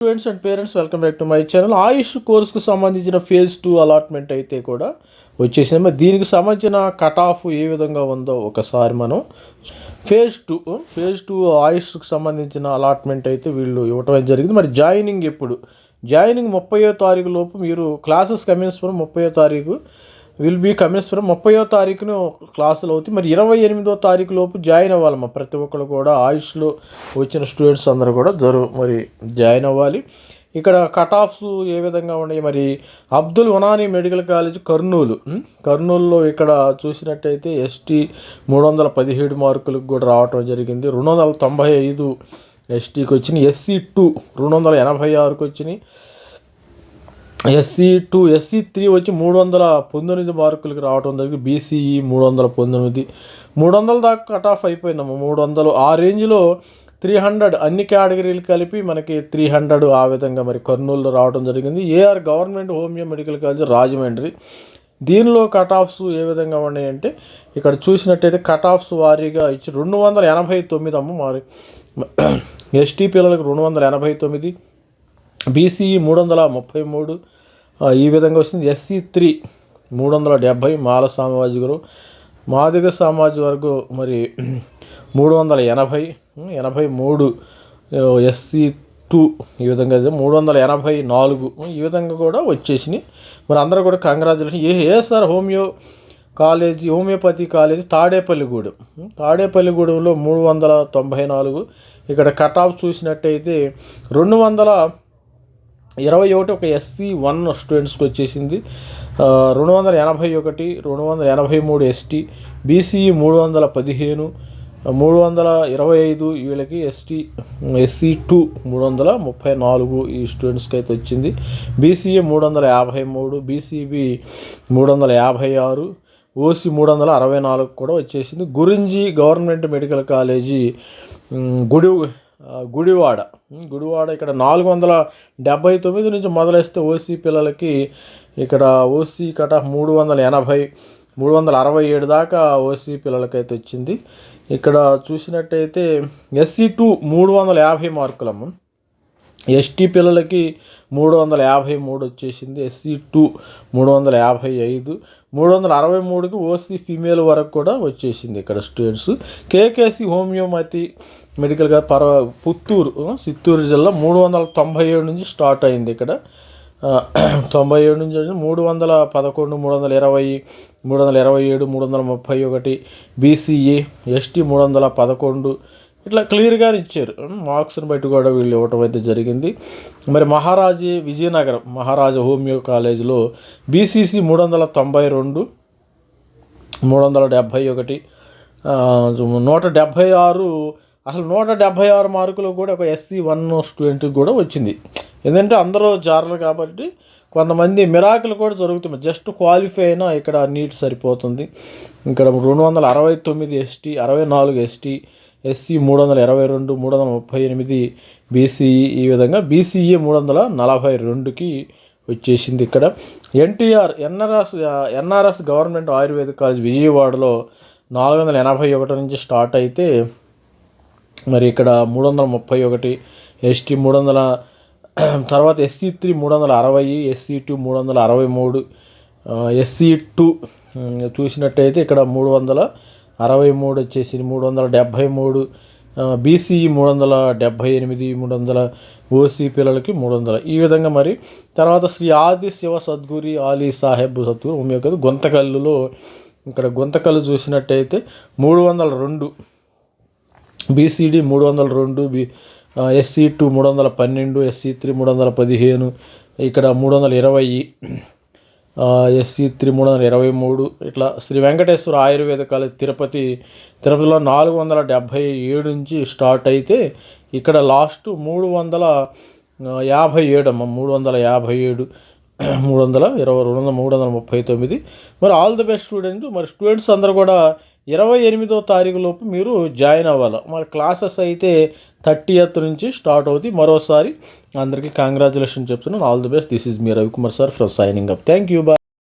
Students and parents welcome back to my channel Ayush కోర్సుకు సంబంధించిన phase two allotment అయితే కూడా వచ్చేసింది. మరి దీనికి సంబంధించిన కట్ ఆఫ్ ఏ విధంగా ఉందో ఒకసారి మనం ఫేజ్ టూ ఫేజ్ టూ ఆయుష్కు సంబంధించిన అలాట్మెంట్ అయితే వీళ్ళు ఇవ్వటం జరిగింది. మరి జాయినింగ్ ఎప్పుడు? జాయినింగ్ ముప్పయో తారీఖు లోపు మీరు క్లాసెస్ కమిన్స్పురం ముప్పయో తారీఖు విల్ బీ కమిన్స్పురం ముప్పయో తారీఖును క్లాసులు అవుతాయి. మరి ఇరవై ఎనిమిదో తారీఖు లోపు జాయిన్ అవ్వాలమ్మా. ప్రతి ఒక్కరు కూడా ఆయుష్లో వచ్చిన స్టూడెంట్స్ అందరూ కూడా జరు మరి జాయిన్ అవ్వాలి. ఇక్కడ కట్ ఆఫ్స్ ఏ విధంగా ఉన్నాయి? మరి అబ్దుల్ వనాని మెడికల్ కాలేజ్ కర్నూలు. కర్నూలులో ఇక్కడ చూసినట్టయితే ఎస్టీ మూడు వందల పదిహేడు మార్కులకు కూడా రావటం జరిగింది. రెండు వందల తొంభై ఐదు ఎస్టీకి వచ్చినాయి. ఎస్సీ టూ రెండు వందల ఎనభై ఆరుకి వచ్చినాయి. ఎస్సీ టూ ఎస్సీ త్రీ వచ్చి మూడు వందల పంతొమ్మిది మార్కులకి రావడం జరిగింది. బీసీఈ మూడు వందల పంతొమ్మిది. మూడు వందల దాకా కట్ ఆఫ్ అయిపోయిందమ్మ మూడు వందలు ఆ రేంజ్లో త్రీ హండ్రెడ్ అన్ని కేటగిరీలు కలిపి మనకి త్రీ హండ్రెడ్ ఆ విధంగా మరి కర్నూలులో రావడం జరిగింది. AR government homeo medical college Rajahmundry. దీనిలో కట్ ఆఫ్స్ ఏ విధంగా ఉన్నాయంటే ఇక్కడ చూసినట్టయితే కట్ ఆఫ్స్ వారీగా ఇచ్చి రెండు వందల ఎనభై తొమ్మిది అమ్మ మరి. ఎస్టీ పిల్లలకు రెండు వందల ఎనభై తొమ్మిది బీసీఈ మూడు వందల ముప్పై మూడు ఈ విధంగా వచ్చింది ఎస్సీ త్రీ మూడు వందల డెబ్భై మాల సామాజికులు మాదిగ సామాజిక వర్గం మరి మూడు వందల ఎనభై ఎనభై మూడు ఎస్సీ టూ ఈ విధంగా మూడు వందల ఎనభై నాలుగు ఈ విధంగా కూడా వచ్చేసినాయి. మరి అందరూ కూడా congratulation A ASR homeo college homeopathy college Tadepalligudem తాడేపల్లిగూడెంలో మూడు వందల తొంభై నాలుగు. ఇక్కడ కట్ ఆఫ్ చూసినట్టయితే రెండు వందల ఇరవై ఒకటి ఒక ఎస్సీ వన్ స్టూడెంట్స్కి వచ్చేసింది. రెండు వందల ఎనభై ఒకటి రెండు వందల ఎనభై మూడు ఎస్టీ బీసీఈ మూడు వందల పదిహేను మూడు వందల ఇరవై ఐదు వీళ్ళకి ఎస్టీ ఎస్సీ టూ మూడు వందల ముప్పై నాలుగు ఈ స్టూడెంట్స్కి అయితే వచ్చింది. బీసీఏ మూడు వందల యాభై మూడు బీసీబీ మూడు వందల యాభై ఆరు ఓసీ మూడు వందల అరవై నాలుగు కూడా వచ్చేసింది. గురించి గవర్నమెంట్ మెడికల్ కాలేజీ గుడి గుడివాడ. గుడివాడ ఇక్కడ నాలుగు వందల డెబ్బై తొమ్మిది నుంచి మొదలేస్తే ఓసీ పిల్లలకి ఇక్కడ ఓసీ కట మూడు వందల ఎనభై మూడు వందల అరవై ఏడు దాకా ఓసీ పిల్లలకైతే వచ్చింది. ఇక్కడ చూసినట్టయితే ఎస్సీ టూ మూడు వందల యాభై మార్కులమ్మ ఎస్టీ పిల్లలకి మూడు వందల యాభై మూడు వచ్చేసింది ఎస్సీ టూ మూడు వందల యాభై ఐదు మూడు వందల అరవై మూడుకి ఓసీ ఫీమేల్ వరకు కూడా వచ్చేసింది ఇక్కడ స్టూడెంట్స్. కేకేసి హోమియోపతి మెడికల్గా పర్వ పుత్తూరు చిత్తూరు జిల్లా మూడు వందల తొంభై ఏడు నుంచి స్టార్ట్ అయింది ఇక్కడ. తొంభై ఏడు నుంచి మూడు వందల పదకొండు మూడు వందల ఇరవై మూడు వందల ఇరవై ఏడు మూడు వందల ముప్పై ఒకటి బీసీఏ ఎస్టీ మూడు వందల పదకొండు. ఇట్లా క్లియర్గా ఇచ్చారు. మార్క్స్ని బట్టి కూడా వీళ్ళు ఇవ్వటం అయితే జరిగింది. మరి మహారాజీ విజయనగరం మహారాజా హోమియో కాలేజీలో బీసీసీ మూడు వందల తొంభై రెండు మూడు వందల డెబ్భై ఒకటి నూట డెబ్భై ఆరు అసలు నూట డెబ్భై ఆరు మార్కులు కూడా ఒక ఎస్సీ వన్ స్టూడెంట్కి కూడా వచ్చింది. ఎందుకంటే అందరూ జారలు కాబట్టి కొంతమంది మిరాకులు కూడా జరుగుతున్నాయి. జస్ట్ క్వాలిఫై అయినా ఇక్కడ నీట్ సరిపోతుంది. ఇక్కడ రెండు వందల అరవై తొమ్మిది ఎస్టీ అరవై నాలుగు ఎస్టీ ఎస్సీ మూడు వందల ఇరవై రెండు మూడు వందల ముప్పై ఎనిమిది బీసీఈ ఈ విధంగా బీసీఈ మూడు వందల నలభై రెండుకి వచ్చేసింది ఇక్కడ. NTR NRS NRS government Ayurveda college విజయవాడలో నాలుగు వందల ఎనభై ఒకటి నుంచి స్టార్ట్ అయితే మరి ఇక్కడ మూడు వందల ముప్పై ఒకటి ఎస్టీ మూడు వందల తర్వాత ఎస్సీ త్రీ మూడు వందల అరవై ఎస్సీ టూ మూడు వందల అరవై మూడు ఎస్సీ టూ చూసినట్టయితే ఇక్కడ మూడు వందల అరవై మూడు వచ్చేసి మూడు వందల డెబ్భై మూడు బీసీఈ మూడు వందల డెబ్భై ఎనిమిది మూడు వందల ఓసీ పిల్లలకి మూడు వందల. ఈ విధంగా మరి తర్వాత శ్రీ ఆది శివ సద్గురి ఆలీ సాహెబ్ సద్గురు ఉమ్మే కదా గుంతకల్లులో ఇక్కడ గుంతకల్లు చూసినట్టయితే మూడు వందల రెండు బీసీడీ మూడు వందల రెండు బి ఎస్సీ టూ మూడు వందల పన్నెండు ఎస్సీ త్రీ మూడు వందల పదిహేను ఇక్కడ మూడు వందల ఇరవై ఎస్సీ త్రీ మూడు వందల ఇరవై మూడు ఇట్లా శ్రీ వెంకటేశ్వర ఆయుర్వేద కాలేజ్ తిరుపతి తిరుపతిలో నాలుగు వందల డెబ్భై ఏడు నుంచి స్టార్ట్ అయితే ఇక్కడ లాస్ట్ మూడు వందల యాభై ఏడు అమ్మ మూడు వందల యాభై ఏడు మూడు వందల ఇరవై రెండు వందల మూడు వందల ముప్పై తొమ్మిది. మరి ఆల్ ది బెస్ట్ స్టూడెంట్ మరి స్టూడెంట్స్ అందరూ కూడా ఇరవై ఎనిమిదో తారీఖు లోపు మీరు జాయిన్ అవ్వాలి. మరి క్లాసెస్ అయితే థర్టీ నుంచి స్టార్ట్ అవుతాయి. మరోసారి అందరికీ కంగ్రాచులేషన్ చెప్తున్నాను. All the best this is me Ravikumar sir from signing up thank you bye